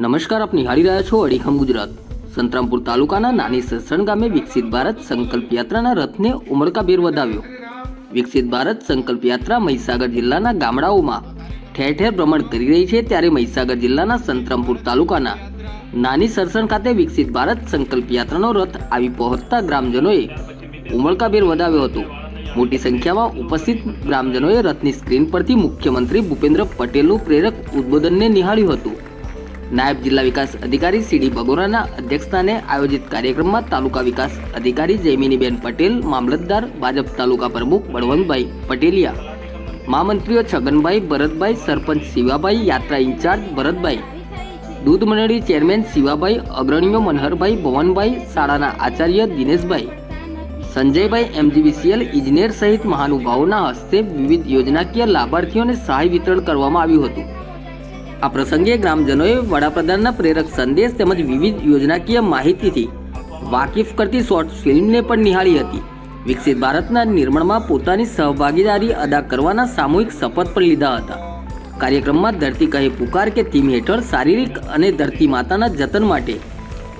નમસ્કાર, આપ નિહાળી રહ્યા છો અડીખમ ગુજરાત. સંતરામપુર તાલુકાના નાની સસણ ગામે વિકસિત ભારત સંકલ્પ યાત્રાના રથને ઉમળકાભેર વધાવ્યો. વિકસિત ભારત સંકલ્પ યાત્રા મહીસાગર જિલ્લાના ગામડાઓમાં ઠેર ઠેર ભ્રમણ કરી રહી છે ત્યારે મહીસાગર જિલ્લાના સંતરામપુર તાલુકાના નાની સરસણ ખાતે વિકસિત ભારત સંકલ્પ યાત્રાનો રથ આવી પહોંચતા ગ્રામજનોએ ઉમળકાભેર વધાવ્યો હતો. મોટી સંખ્યામાં ઉપસ્થિત ગ્રામજનોએ રથની સ્ક્રીન પરથી મુખ્યમંત્રી ભૂપેન્દ્ર પટેલનું પ્રેરક ઉદ્બોધનને નિહાળ્યું હતું. નાયબ જિલ્લા વિકાસ અધિકારી સીડી બગોરાના અધ્યક્ષસ્થાને આયોજિત કાર્યક્રમમાં તાલુકા વિકાસ અધિકારી જૈમિનીબેન પટેલ, મામલતદાર, ભાજપ તાલુકા પ્રમુખ બળવંતભાઈ પટેલિયા, મહામંત્રીઓ છગનભાઈ ભરતભાઈ, સરપંચ શિવાભાઈ, યાત્રા ઇન્ચાર્જ ભરતભાઈ દૂધ મંડળી ચેરમેન શિવાભાઈ, અગ્રણીઓ મનહરભાઈ ભવનભાઈ, શાળાના આચાર્ય દિનેશભાઈ, સંજયભાઈ એમજીવીસીએલ, ઇજનેર સહિત મહાનુભાવોના હસ્તે વિવિધ યોજનાકીય લાભાર્થીઓને સહાય વિતરણ કરવામાં આવ્યું હતું. આ પ્રસંગે ગ્રામજનોએ વડાપ્રધાનના પ્રેરક સંદેશ તેમજ વિવિધ યોજનાકીય માહિતીથી વાકેફ કરતી શોર્ટ ફિલ્મને પણ નિહાળી હતી. વિકસિત ભારતના નિર્માણમાં પોતાની સહભાગીદારી અદા કરવાના સામૂહિક શપથ પણ લીધા હતા. કાર્યક્રમમાં ધરતી કહે પુકાર કે થીમ હેઠળ શારીરિક અને ધરતી માતાના જતન માટે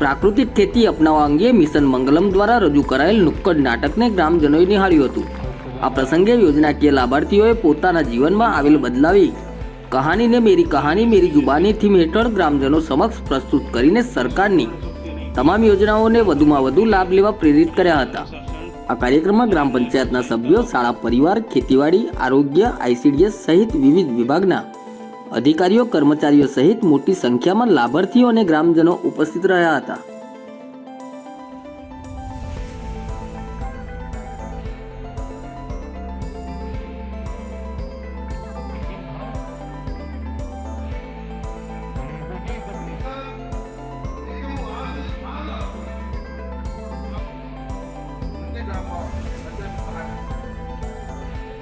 પ્રાકૃતિક ખેતી અપનાવવા અંગે મિશન મંગલમ દ્વારા રજૂ કરાયેલ નુક્કડ નાટકને ગ્રામજનોએ નિહાળ્યું હતું. આ પ્રસંગે યોજનાકીય લાભાર્થીઓએ પોતાના જીવનમાં આવેલ બદલાવી કહાનીને મેરી કહાની મેરી જુબાની થીમ હેઠળ ગ્રામજનો સમક્ષ પ્રસ્તુત કરીને સરકારની તમામ યોજનાઓને વધુમાં વધુ લાભ લેવા પ્રેરિત કર્યા હતા. આ કાર્યક્રમમાં ગ્રામ પંચાયતના સભ્યો, શાળા પરિવાર, ખેતીવાડી, આરોગ્ય, આઈસીડીએસ સહિત વિવિધ વિભાગના અધિકારીઓ, કર્મચારીઓ સહિત મોટી સંખ્યામાં લાભાર્થીઓ અને ગ્રામજનો ઉપસ્થિત રહ્યા હતા.